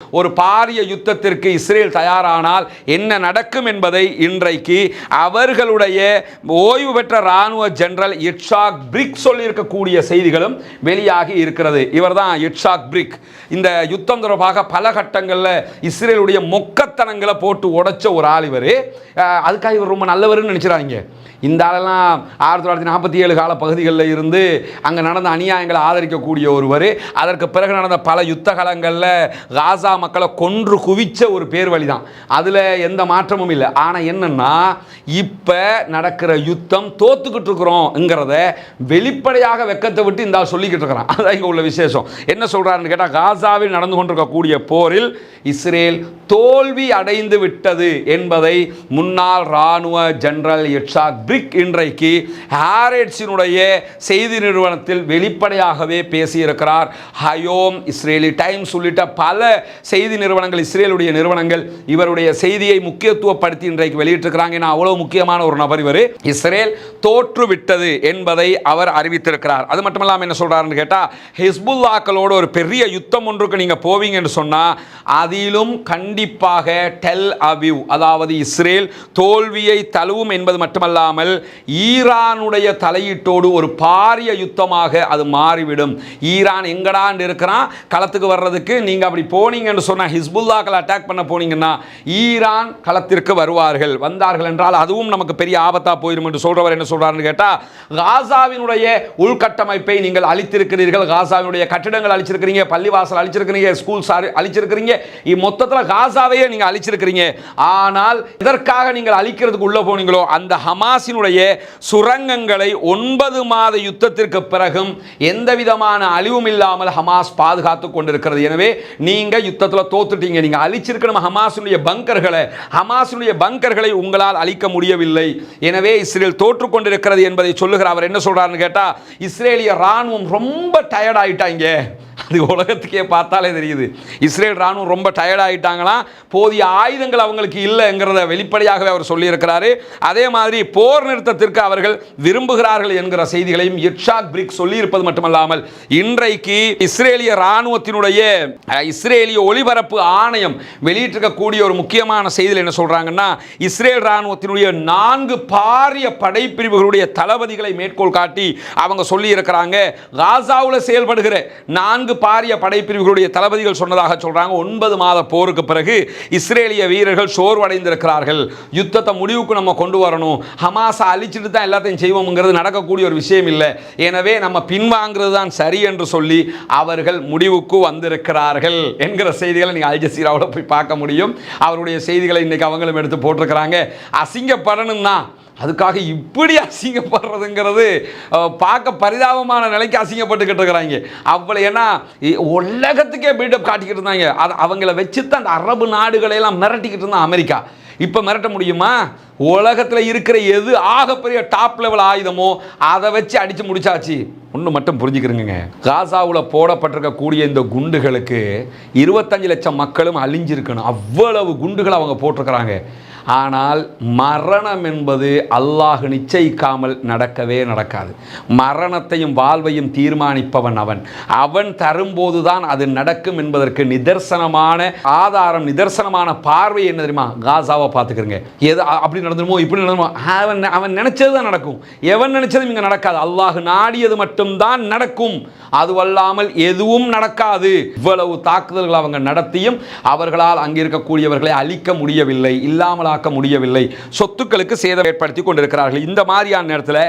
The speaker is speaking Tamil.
ஒரு பாரிய யுத்தத்திற்கு இஸ்ரேல் தயாரானால் என்ன நடக்கும் என்பதை இன்றைக்கு அவர்களுடைய ஓய்வு பெற்ற ராணுவ ஜெனரல் இட்ஷாக் பிரிக் சொல்லியிருக்கக்கூடிய செய்திகளும் வெளியாகி இருக்கிறது. இவர் தான் இட்ஷாக் பிரிக். இந்த யுத்தம் தொடர்பாக பல கட்டங்களில் இஸ்ரேலுடைய மொக்க மொக்கத்தனங்களை போட்டு உடைச்ச ஒரு ஆள் இவர். அதுக்காக இவர் ரொம்ப நல்லவர்னு நினச்சிடாதீங்க இந்த ஆளெல்லாம் ஆயிரத்தி தொள்ளாயிரத்தி நாற்பத்தி ஏழு கால பகுதிகளில் இருந்து அங்கே நடந்த அநியாயங்களை ஆதரிக்கக்கூடிய ஒருவர். அதற்கு பிறகு நடந்த பல யுத்த காலங்களில் காசா மக்களை கொன்று குவிச்ச ஒரு பேர் வழி தான் அதில் எந்த மாற்றமும் இல்லை. ஆனால் என்னென்னா இப்போ நடக்கிற யுத்தம் தோத்துக்கிட்டு இருக்கிறோங்கிறத வெளிப்படையாக வெக்கத்தை விட்டு இந்த ஆள் சொல்லிக்கிட்டு இருக்கிறான். அதான் இங்கே உள்ள விசேஷம். என்ன சொல்கிறாருன்னு கேட்டால் காசாவில் நடந்து கொண்டிருக்கக்கூடிய போரில் இஸ்ரேல் தோல்வி அடைந்து விட்டது என்பதை முன்னாள் இராணுவ ஜெனரல் இட்ஷாக் பிரிக் இன்றைக்கு ஹாரேட்ஸினுடைய செய்தி நிறுவனத்தில் வெளிப்படையாகவே பேசியிருக்கிறார். ஹயோம் இஸ்ரேலி டைம்ஸ் உள்ளிட்ட பல செய்தி நிறுவனங்கள் இஸ்ரேலுடைய நிறுவனங்கள் இவருடைய செய்தியை முக்கியத்துவப்படுத்தி இன்றைக்கு வெளியிட்டிருக்கிறாங்க. ஏன்னா அவ்வளவு முக்கியமான ஒரு நபர் இவர். இஸ்ரேல் தோற்றுவிட்டது என்பதை அவர் அறிவித்திருக்கிறார். அது மட்டும் இல்லாமல் என்ன சொல்கிறாருன்னு கேட்டால் ஹிஸ்புல்லாக்களோட ஒரு பெரிய யுத்தம் ஒன்றுக்கு நீங்கள் போவீங்கன்னு சொன்னால் அதிலும் கண்டிப்பாக டெல் அவிவ் அதாவது இஸ்ரேல் தோல்வியை தழுவும் என்பது மட்டுமல்லாமல் ஈரானுடைய தலையீட்டோடு ஒரு பாரிய யுத்தமாக அது மாறிவிடும். ஈரான் எங்கடான்னு இருக்கிறான்? களத்துக்கு வர்றதுக்கு. நீங்கள் அப்படி போனீங்கன்னு சொன்னால் ஹிஸ்புல்லாக்கள் அட்டாக் பண்ண போனீங்கன்னா ஈரான் களத்திற்கு வருவார்கள். வந்தார்கள் என்றால் அதுவும் நமக்கு பெரிய ஆபத்தா போயிடும் என்று சொல்றவர் என்ன சொல்றாருன்னு கேட்டால் காசாவினுடைய உள்கட்டமைப்பை நீங்கள் அழித்திருக்கிறீர்கள். காசாவினுடைய கட்டிடங்கள் அழிச்சிருக்கிறீங்க பள்ளிவாசல் அழிச்சிருக்கிறீங்க ஸ்கூல் அழிச்சிருக்கிறீங்க. மொத்தத்தில் காசாவையே நீங்கள் அழிச்சிருக்கிறீங்க. ஆனால் இதற்காக நீங்கள் அழிக்கிறதுக்கு உள்ள போனீங்களோ அந்த ஹமாஸினுடைய சுரங்கங்களை ஒன்பது மாத யுத்தத்திற்கு பிறகும் எந்த விதமான அழிவும் இல்லாமல் ஹமாஸ் பாதுகாத்து கொண்டிருக்கிறது. எனவே நீங்க யுத்தத்தில் தோத்துட்டீங்க. நீங்க அழிச்சிருக்கணும் ஹமாஸினுடைய பங்கர்களை. ஹமாஸினுடைய பங்கர்களை உங்களால் அழிக்க முடியவில்லை. எனவே இஸ்ரேல் தோற்று கொண்டிருக்கிறது என்பதை சொல்லுகிற அவர் என்ன சொல்றாருன்னு கேட்டா இஸ்ரேலிய ராணுவம் ரொம்ப டயர்ட் ஆயிட்டாங்க. அது உலகத்துக்கே பார்த்தாலே தெரியுது. இஸ்ரேல் ராணுவம் ரொம்ப டயர்டாகிட்டாங்களாம் போதிய ஆயுதங்கள் அவங்களுக்கு இல்லைங்கிறத வெளிப்படையாகவே அவர் சொல்லியிருக்கிறாரு. அதே மாதிரி போர் நிறுத்தத்திற்கு அவர்கள் விரும்புகிறார்கள் என்கிற செய்திகளையும் இர்ஷாக் பிரிக் சொல்லியிருப்பது மட்டுமல்லாமல் இன்றைக்கு இஸ்ரேலிய ராணுவத்தினுடைய இஸ்ரேலிய ஒளிபரப்பு ஆணையம் வெளியிட்டிருக்கக்கூடிய ஒரு முக்கியமான செய்தியில் என்ன சொல்றாங்கன்னா இஸ்ரேல் ராணுவத்தினுடைய நான்கு பாரிய படைப்பிரிவுகளுடைய தளபதிகளை மேற்கோள் காட்டி அவங்க சொல்லி இருக்கிறாங்க காசாவில் செயல்படுகிற நான்கு பாரிய படைப்பிரிவுகளுடைய தளபதிகள் சொன்னதாக சொல்கிறாங்க ஒன்பது மாத போருக்கு பிறகு இஸ்ரேலிய வீரர்கள் சோர்வடைந்திருக்கிறார்கள். யுத்தத்தை முடிவுக்கு நம்ம கொண்டு வரணும். ஹமாஸை அழிச்சிட்டு தான் எல்லாத்தையும் செய்வோம்ங்கிறது நடக்கக்கூடிய ஒரு விஷயம் இல்லை. எனவே நம்ம பின்வாங்கிறது தான் சரி என்று சொல்லி அவர்கள் முடிவுக்கு வந்திருக்கிறார்கள் என்கிற செய்திகளை நீங்கள் அல்ஜசீராவில் போய் பார்க்க முடியும். அவருடைய செய்திகளை இன்றைக்கி அவங்களும் எடுத்து போட்டிருக்கிறாங்க. அசிங்கப்படணும் தான் அதுக்காக இப்படி அசிங்கப்படுறதுங்கிறது பார்க்க பரிதாபமான நிலைக்கு அசிங்கப்பட்டுக்கிட்டு இருக்கிறாங்க. அவ்வளோ ஏன்னா இ- உலகத்துக்கே பில்டப் காட்டிக்கிட்டு இருந்தாங்க. அது அவங்கள வச்சு தான் அந்த அரபு நாடுகளையெல்லாம் மிரட்டிக்கிட்டு இருந்தான் அமெரிக்கா. இப்போ மிரட்ட முடியுமா? உலகத்தில் இருக்கிற எது ஆகப்பெரிய டாப் லெவல் ஆயுதமோ அதை வச்சு அடித்து முடிச்சாச்சு. ஒன்று மட்டும் புரிஞ்சுக்கிறேங்க. காசாவில் போடப்பட்டிருக்கக்கூடிய இந்த குண்டுகளுக்கு இருபத்தஞ்சு லட்சம் மக்களும் அழிஞ்சிருக்கணும். அவ்வளவு குண்டுகள் அவங்க போட்டிருக்கிறாங்க. ஆனால் மரணம் என்பது அல்லாஹ் நிச்சயிக்காமல் நடக்கவே நடக்காது. மரணத்தையும் வாழ்வையும் தீர்மானிப்பவன் அவன். அவன் தரும்போது தான் அது நடக்கும் என்பதற்கு நிதர்சனமான ஆதாரம் நிதர்சனமான பார்வை என்ன தெரியுமா? காசாவை பார்த்துக்கிறங்க. எது அப்படி நடந்துருமோ இப்படி நடந்துமோ அவன் அவன் நினைச்சது தான் நடக்கும். எவன் நினைச்சதும் இங்கே நடக்காது. அல்லாஹ் நாடியது மட்டும்தான் நடக்கும். அதுவல்லாமல் எதுவும் நடக்காது. இவ்வளவு தாக்குதல்கள் அவங்க நடத்தியும் அவர்களால் அங்கே இருக்கக்கூடியவர்களை அழிக்க முடியவில்லை. இல்லாமலாக்க முடியவில்லை. சொத்துக்களுக்கு சேதம் ஏற்படுத்தி கொண்டிருக்கிறார்கள். இந்த மாதிரியான நேரத்தில்